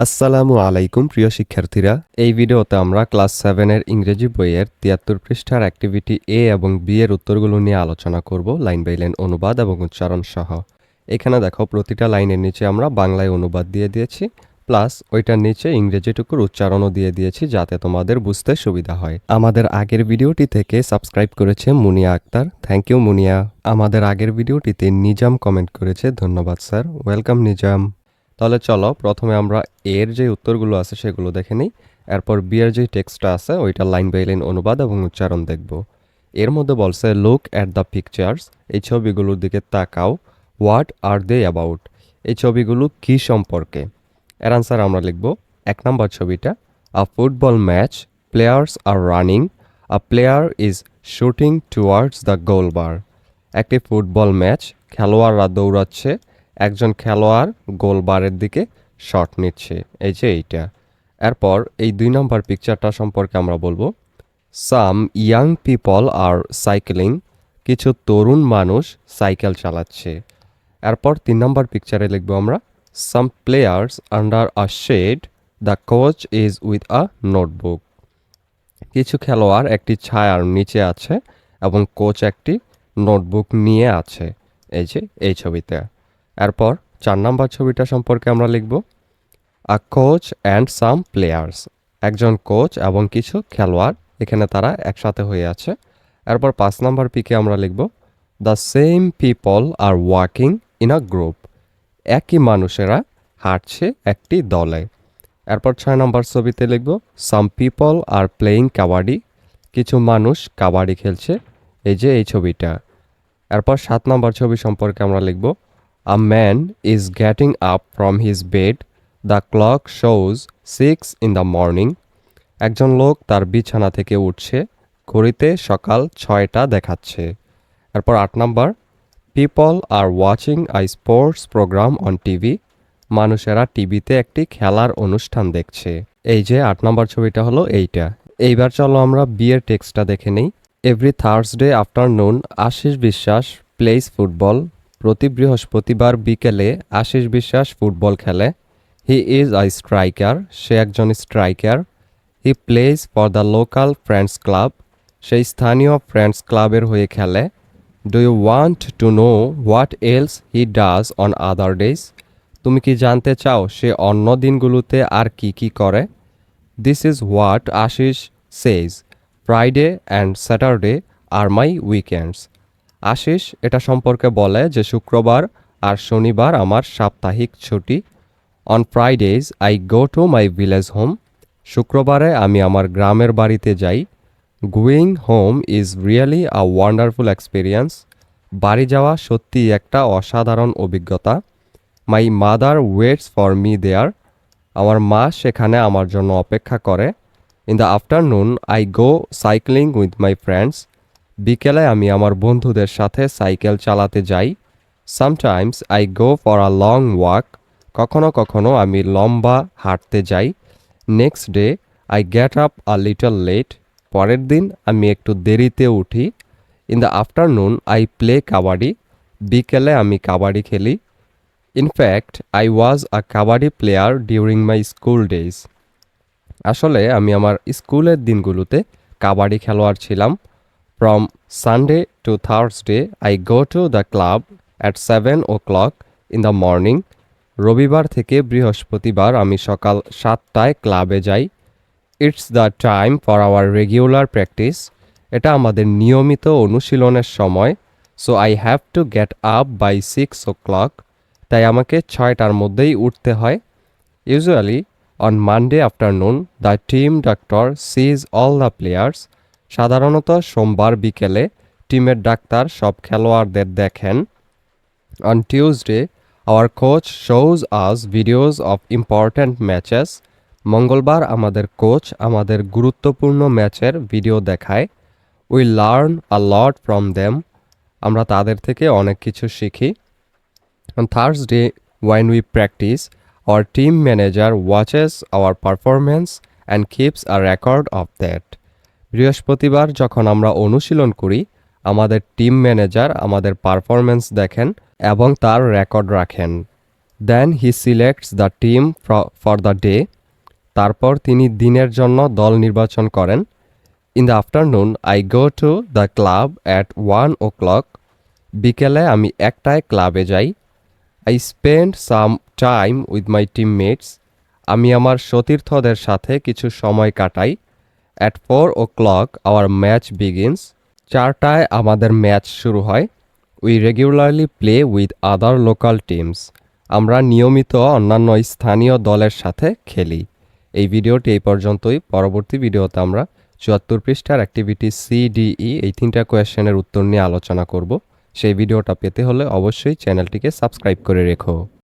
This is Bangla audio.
আসসালামু আলাইকুম, প্রিয় শিক্ষার্থীরা। এই ভিডিওতে আমরা ক্লাস সেভেনের ইংরেজি বইয়ের তিয়াত্তর পৃষ্ঠার অ্যাক্টিভিটি এ এবং বি এর উত্তরগুলো নিয়ে আলোচনা করব লাইন বাই লাইন অনুবাদ এবং উচ্চারণ সহ। এখানে দেখো, প্রতিটা লাইনের নিচে আমরা বাংলায় অনুবাদ দিয়ে দিয়েছি, প্লাস ওইটার নিচে ইংরেজিটুকুর উচ্চারণও দিয়ে দিয়েছি যাতে তোমাদের বুঝতে সুবিধা হয়। আমাদের আগের ভিডিওটি থেকে সাবস্ক্রাইব করেছে Munia Akter. Thank you Munia. আমাদের আগের ভিডিওটিতে নিজাম কমেন্ট করেছে। ধন্যবাদ, স্যার। ওয়েলকাম নিজাম। তাহলে চলো, প্রথমে আমরা এর যে উত্তরগুলো আছে সেগুলো দেখে নিই। এরপর বি এর যে টেক্সটটা আছে, ওইটা লাইন বাই লাইন অনুবাদ এবং উচ্চারণ দেখব। এর মধ্যে বলছে লুক অ্যাট দ্য পিকচার্স এই ছবিগুলোর দিকে তাকাও। হোয়াট আর দে অ্যাবাউট এই ছবিগুলো কি সম্পর্কে? এর আনসার আমরা লিখব, এক নম্বর ছবিটা a football match players are running a player is shooting towards the goal bar একটি ফুটবল ম্যাচ খেলোয়াড়রা দৌড়াচ্ছে। একজন খেলোয়াড় গোলবারের দিকে শট নিচ্ছে। এই যে এইটা। এরপর এই দুই নম্বর পিকচারটা সম্পর্কে আমরা বলব। Some young people are cycling কিছু তরুণ মানুষ সাইকেল চালাচ্ছে। এরপর তিন নম্বর পিকচারে লিখব আমরা। Some players under a shade the coach is with a notebook কিছু খেলোয়াড় একটি ছায়ার নিচে আছে এবং কোচ একটি নোটবুক নিয়ে আছে। এই যে, এই ছবিতে। এরপর চার নম্বর ছবিটা সম্পর্কে আমরা লিখব। A coach and some players একজন কোচ এবং কিছু খেলোয়াড় এখানে তারা একসাথে হয়ে আছে। এরপর পাঁচ নম্বর পিকে আমরা লিখব। The same people are walking in a group একই মানুষেরা হাঁটছে একটি দলে। এরপর ছয় নম্বর ছবিতে লিখব। Some people are playing kabaddi. কিছু মানুষ কাবাডি খেলছে। এই যে এই ছবিটা। এরপর সাত নম্বর ছবি সম্পর্কে আমরা লিখব। A man is getting up from his bed the clock shows six in the morning একজন লোক তার বিছানা থেকে উঠছে। ঘড়িতে সকাল ছয়টা দেখাচ্ছে। এরপর আট number. People are watching a sports programme on TV মানুষেরা টিভিতে একটি খেলার অনুষ্ঠান দেখছে। এই যে আট নম্বর ছবিটা হলো এইটা। এইবার চলো আমরা বিয়ের টেক্সটটা দেখে নিই। এভরি থার্সডে আফটারনুন আশিস বিশ্বাস প্লেস ফুটবল প্রতি বৃহস্পতিবার বিকেলে আশিস বিশ্বাস ফুটবল খেলে। হি ইজ আই স্ট্রাইকার সে একজন striker he plays for the local friends club সেই স্থানীয় ফ্রেন্ডস ক্লাবের হয়ে খেলে। Do you want to know what else he does on other days তুমি কি জানতে চাও সে অন্য দিনগুলোতে আর কি কি করে? This is what Ashis says Friday and Saturday are my weekends Ashis, এটা সম্পর্কে বলে যে শুক্রবার আর শনিবার আমার সাপ্তাহিক ছুটি। On Fridays I go to my village home শুক্রবারে আমি আমার গ্রামের বাড়িতে যাই। Going home is really a wonderful experience বাড়ি যাওয়া সত্যি একটা অসাধারণ অভিজ্ঞতা। My mother waits for me there আমার মা সেখানে আমার জন্য অপেক্ষা করে। In the afternoon I go cycling with my friends বিকেলে আমি আমার বন্ধুদের সাথে সাইকেল চালাতে যাই। Sometimes I go for a long walk কখনো কখনো আমি লম্বা হাঁটতে যাই। Next day I get up a little late পরের দিন আমি একটু দেরিতে উঠি। In the afternoon I play kabaddi. বিকেলে আমি কাবাডি খেলি। In fact I was a kabaddi player during my school days আসলে আমি আমার স্কুলের দিনগুলোতে কাবাডি খেলোয়াড় ছিলাম। From Sunday to Thursday I go to the club at seven o'clock in the morning রবিবার থেকে বৃহস্পতিবার আমি সকাল সাতটায় ক্লাবে যাই। It's the time for our regular practice এটা আমাদের নিয়মিত অনুশীলনের সময়। So I have to get up by six o'clock তাই আমাকে ছয়টার মধ্যেই উঠতে হয়। Usually on Monday afternoon the team doctor sees all the players সাধারণত সোমবার বিকেলে টিমের ডাক্তার সব খেলোয়াড়দের দেখেন। On Tuesday our coach shows us videos of important matches মঙ্গলবার আমাদের কোচ আমাদের গুরুত্বপূর্ণ ম্যাচের ভিডিও দেখায়। We learn a lot from them আমরা তাদের থেকে অনেক কিছু শিখি। On Thursday when we practise our team manager watches our performance and keeps a record of that. বৃহস্পতিবার যখন আমরা অনুশীলন করি, আমাদের টিম ম্যানেজার আমাদের পারফরমেন্স দেখেন এবং তার রেকর্ড রাখেন। Then he selects the team for the day তারপর তিনি দিনের জন্য দল নির্বাচন করেন। In the afternoon I go to the club at one o'clock বিকেলে আমি একটায় ক্লাবে যাই। I spend some time with my teammates আমি আমার সতীর্থদের সাথে কিছু সময় কাটাই। At four o'clock our match begins চারটায় আমাদের ম্যাচ শুরু হয়। We regularly play with other local teams আমরা নিয়মিত অন্যান্য স্থানীয় দলের সাথে খেলি। এই ভিডিওটি এই পর্যন্তই। পরবর্তী ভিডিওতে আমরা চুয়াত্তর পৃষ্ঠার অ্যাক্টিভিটি সিডিই এই তিনটা কোয়েশ্চেনের উত্তর নিয়ে আলোচনা করব। সেই ভিডিওটা পেতে হলে অবশ্যই চ্যানেলটিকে সাবস্ক্রাইব করে রেখো।